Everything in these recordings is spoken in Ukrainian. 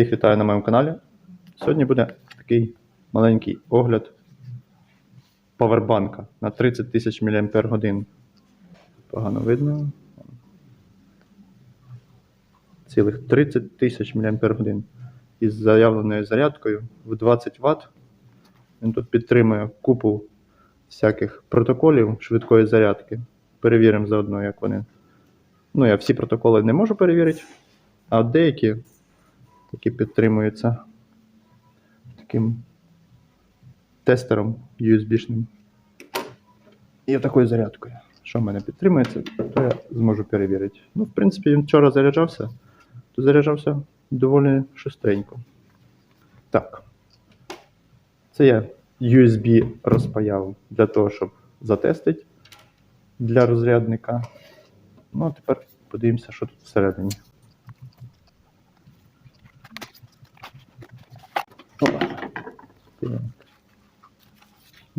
Всіх вітаю на моєму каналі. Сьогодні буде такий маленький огляд павербанка на 30 тисяч мАч. Погано видно. Цілих 30 тисяч мАч. Із заявленою зарядкою в 20 Вт. Він тут підтримує купу всяких протоколів швидкої зарядки. Перевіримо заодно, як вони. Ну, я всі протоколи не можу перевірити, а деякі які підтримуються таким тестером USB-шним. І такою зарядкою. Що в мене підтримується, то я зможу перевірити. Ну, в принципі, він вчора заряджався, то заряджався доволі шустренько. Так. Це я USB розпаяв для того, щоб затестити для розрядника. Ну, а тепер подивимося, що тут всередині.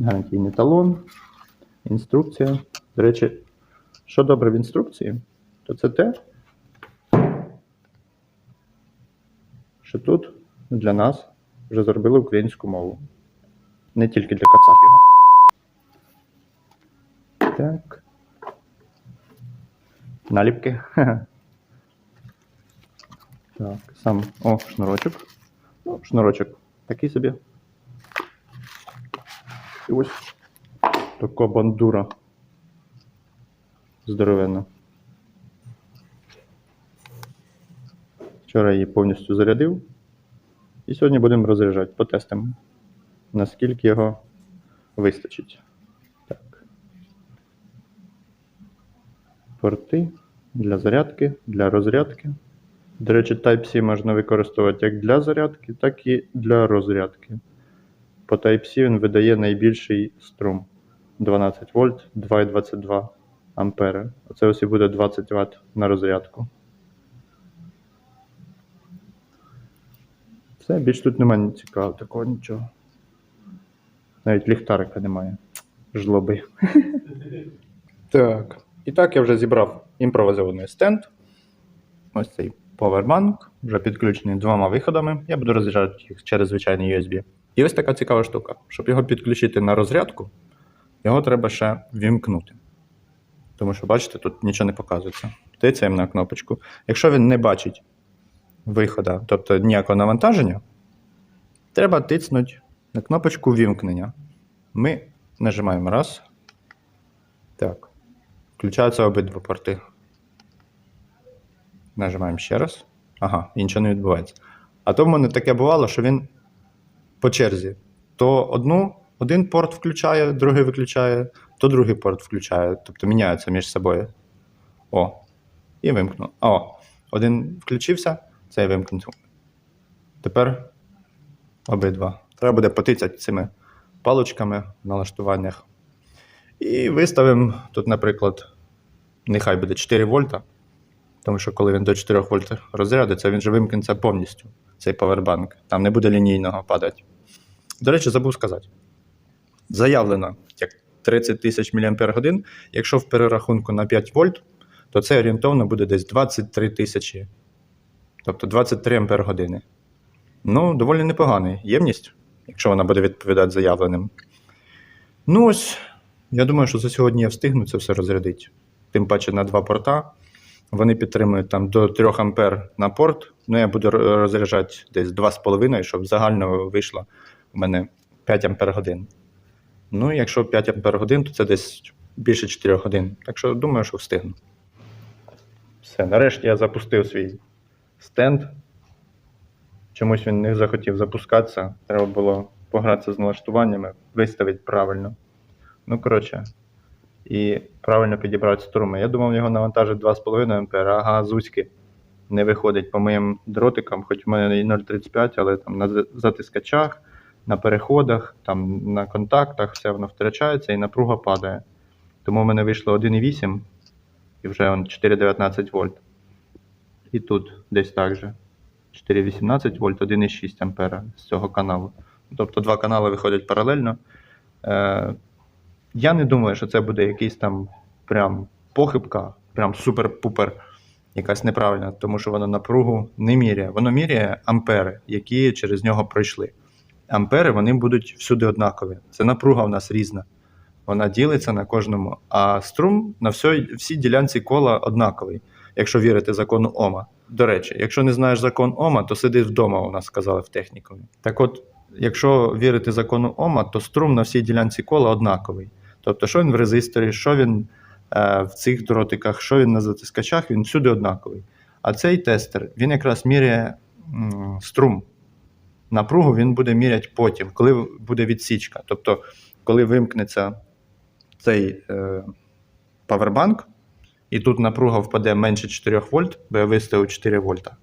Гарантійний талон, інструкція. До речі, що добре в інструкції, то це те, що тут для нас вже зробили українську мову. Не тільки для кацапів. Так. Наліпки. Так, сам. О, шнурочок. Ну, шнурочок такий собі. І ось така бандура. Здоровенна. Вчора її повністю зарядив. І сьогодні будемо розряджати, потестимо, наскільки його вистачить. Так. Порти для зарядки, для розрядки. До речі, Type-C можна використовувати як для зарядки, так і для розрядки. По Type-C він видає найбільший струм 12 вольт 2,22 ампери. Оце ось і буде 20 Вт на розрядку. Все, більш тут немає цікавого, такого нічого. Навіть ліхтарика немає. Жлоби. так. І так я вже зібрав імпровізований стенд. Ось цей Powerbank, вже підключений двома виходами. Я буду розряджати їх через звичайний USB. І ось така цікава штука. Щоб його підключити на розрядку, його треба ще вімкнути. Тому що, бачите, тут нічого не показується. Тицяємо на кнопочку. Якщо він не бачить виходу, тобто ніякого навантаження, треба тицнути на кнопочку вімкнення. Ми нажимаємо раз. Так. Включаються обидва порти. Нажимаємо ще раз. Ага, і нічого не відбувається. А то в мене таке бувало, що він по черзі. То одну, один порт включає, другий виключає, то другий порт включає. Тобто міняються між собою. О. І вимкнув. О, один включився, цей вимкнув. Тепер обидва. Треба буде потицяти цими паличками в налаштуваннях. І виставимо тут, наприклад, нехай буде 4 вольта. Тому що коли він до 4 вольт розрядиться, він же вимкнеться повністю, цей павербанк. Там не буде лінійного падати. До речі, забув сказати. Заявлено як 30 тисяч мАч. Якщо в перерахунку на 5 вольт, то це орієнтовно буде десь 23 тисячі. Тобто 23 ампер години. Ну, доволі непоганий ємність, якщо вона буде відповідати заявленим. Ну ось, я думаю, що за сьогодні я встигну це все розрядити. Тим паче на два порта. Вони підтримують там до 3 ампер на порт. Ну, я буду розряджати десь 2,5, щоб загально вийшло у мене 5 ампер годин. Ну, якщо 5 ампер годин, то це десь більше 4 годин. Так що думаю, що встигну. Все, нарешті я запустив свій стенд. Чомусь він не захотів запускатися. Треба було погратися з налаштуваннями, виставити правильно. Ну, коротше, і правильно підібрати струми. Я думав, його навантажить 2,5 А, ага, зузьки не виходить по моїм дротикам, хоч в мене і 0,35, але там на затискачах, на переходах, там на контактах все воно втрачається і напруга падає. Тому в мене вийшло 1,8 і вже 4,19 вольт. І тут десь так же. 4,18 вольт, 1,6 ампера з цього каналу. Тобто два канали виходять паралельно. Е, я не думаю, що це буде якийсь там прям похибка, прям супер-пупер якась неправильна, тому що воно напругу не міряє. Воно міряє ампери, які через нього пройшли. Ампери вони будуть всюди однакові. Це напруга в нас різна. Вона ділиться на кожному, а струм на всій, всій ділянці кола однаковий, якщо вірити закону Ома. До речі, якщо не знаєш закон Ома, то сиди вдома, у нас сказали в технікумі. Так от, якщо вірити закону Ома, то струм на всій ділянці кола однаковий. Тобто, що він в резисторі, що він е, в цих дротиках, що він на затискачах, він всюди однаковий. А цей тестер він якраз міряє м, струм. Напругу він буде міряти потім, коли буде відсічка. Тобто, коли вимкнеться цей е, павербанк, і тут напруга впаде менше 4 вольт, бо я виставив 4 вольта.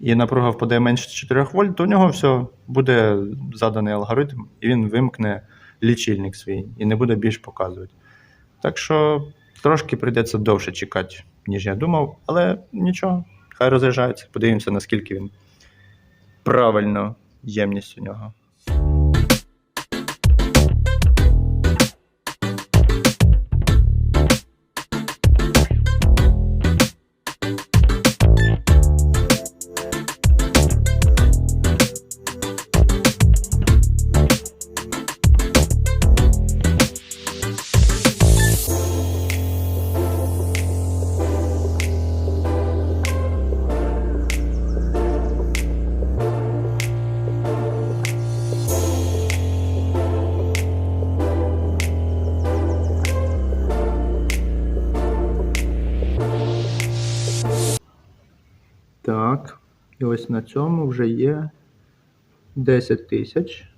І напруга впаде менше 4 вольт, то у нього все буде заданий алгоритм, і він вимкне лічильник свій і не буде більш показувати. Так що трошки прийдеться довше чекати, ніж я думав, але нічого, хай розряджається. Подивимося, наскільки він правильно ємність у нього. І ось на цьому вже є 10 тисяч.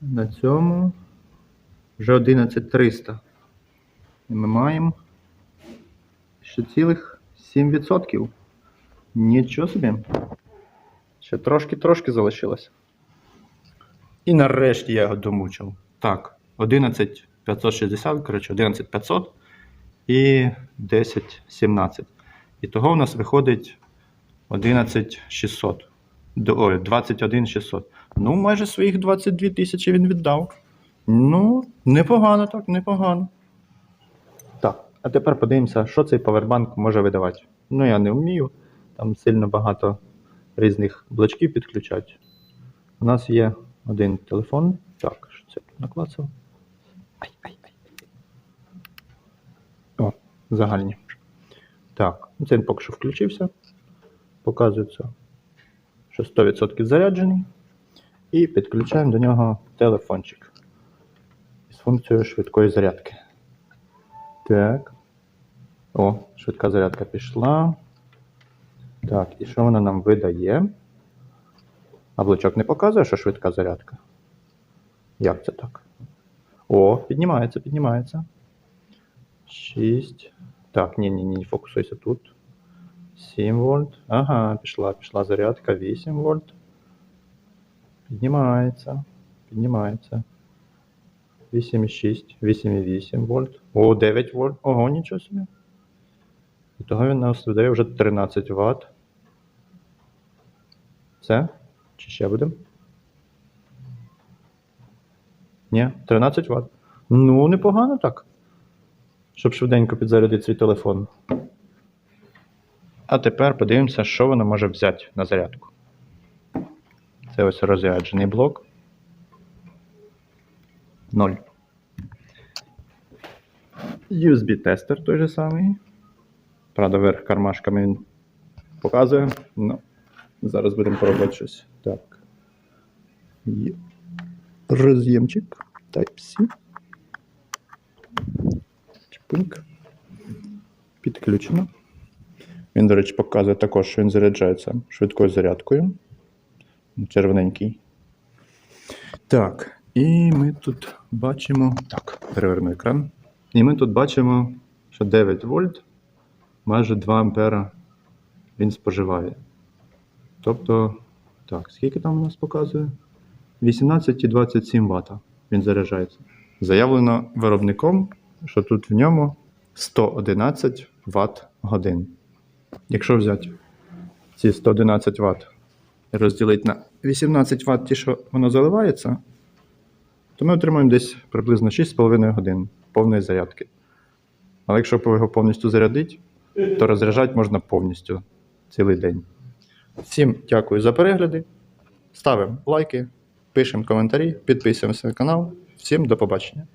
На цьому вже 11300. І ми маємо ще цілих 7%. Нічого собі. Ще трошки-трошки залишилось. І нарешті я його домучив. Так, 11560, коротше, 11500 і 1017. І того в нас виходить 11600. Ой, 21600. Ну, майже своїх 22 тисячі він віддав. Ну, непогано так, непогано. Так, а тепер подивимося, що цей павербанк може видавати. Ну, я не вмію. Там сильно багато різних блочків підключати. У нас є один телефон. Так, що це наклацав? Ай, ай, ай. О, загальні. Так, це він поки що включився. Показується, що 100% заряджений. І підключаємо до нього телефончик з функцією швидкої зарядки. Так. О, швидка зарядка пішла. Так, і що вона нам видає? А блочок не показує, що швидка зарядка. Як це так? О, піднімається, піднімається. 6. Так, ні, ні, ні, фокусуйся тут. 7 вольт. Ага, пішла, пішла зарядка. 8 вольт. Піднімається. Піднімається. 8,6, 8,8 вольт. О, 9 вольт. Ого, нічого собі. І того він нас видає вже 13 Вт. Все? Чи ще будемо? Ні, 13 Вт. Ну, непогано так. Щоб швиденько підзарядити свій телефон. А тепер подивимося, що воно може взяти на зарядку. Це ось розряджений блок. 0. USB-тестер той же самий. Правда, верх кармашками він показує. Ну, зараз будемо пробувати щось. Так. Роз'ємчик Type-C. Чпуньк. Підключено. Він, до речі, показує також, що він заряджається швидкою зарядкою. Червоненький. Так, і ми тут бачимо. Так, переверну екран. І ми тут бачимо, що 9 вольт, майже 2 ампера він споживає. Тобто, так, скільки там у нас показує? 18,27 Вт він заряджається. Заявлено виробником, що тут в ньому 111 Вт годин. Якщо взяти ці 111 Вт і розділити на 18 Вт, ті, що воно заливається, то ми отримаємо десь приблизно 6,5 годин повної зарядки. Але якщо його повністю зарядити, то розряджати можна повністю цілий день. Всім дякую за перегляди. Ставимо лайки, пишемо коментарі, підписуємося на канал. Всім до побачення.